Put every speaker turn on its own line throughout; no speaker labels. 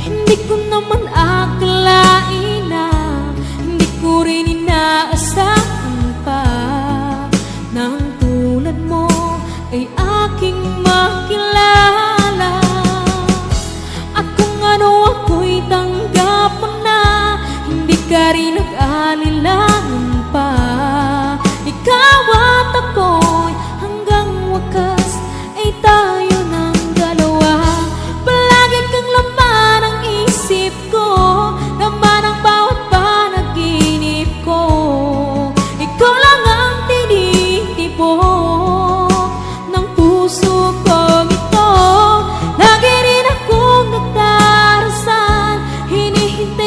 Hindi ko naman akalain na Hindi ko rin inaasahan pa Nang tulad mo ay aking makilala. At kung ano ako'y tanggapan na Hindi ka rin nag-alila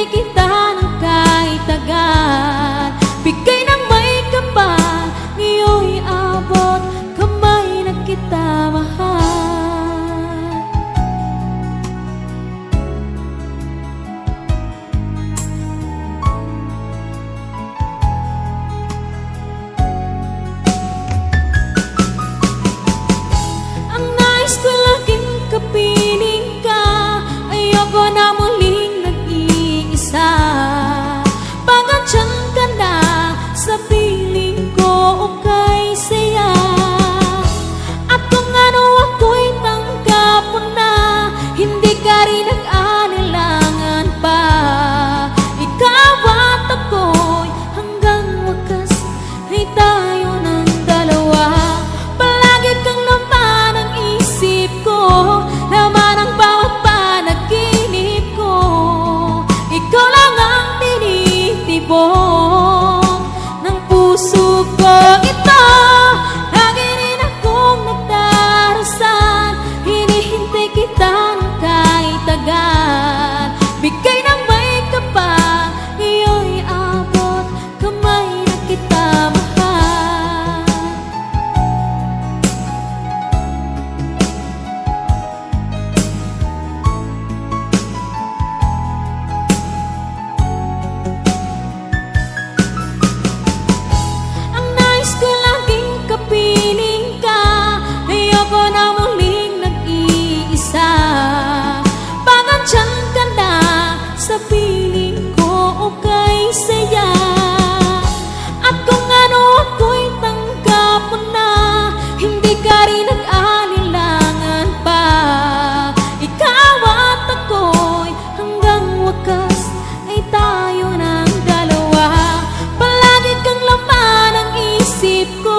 Binigay kita ng kahit agad Bigay ng may kapal Ngayon'y abot. Kamay na kita mahal. nasib